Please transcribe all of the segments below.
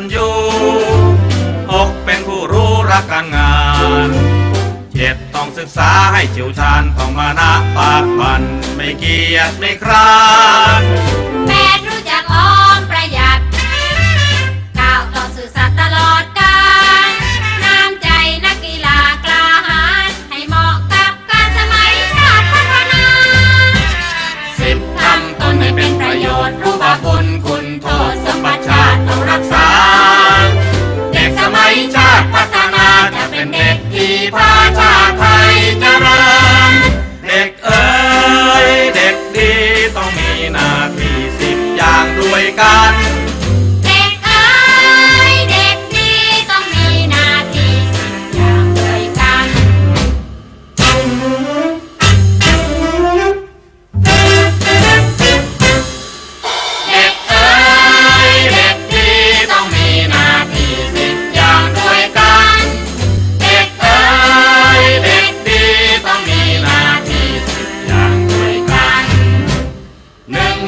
ันกตัญญูหกเป็นผู้รู้รักการงานเจ็ดต้องศึกษาให้เฉียวชาญต้องมานะปากบันไม่เกียจไม่คร้าน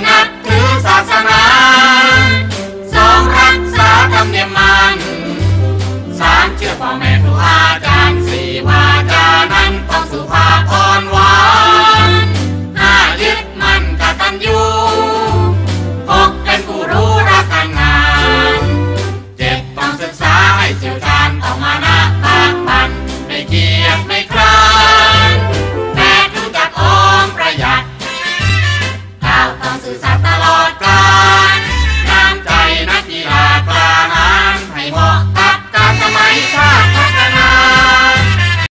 not to Sasa.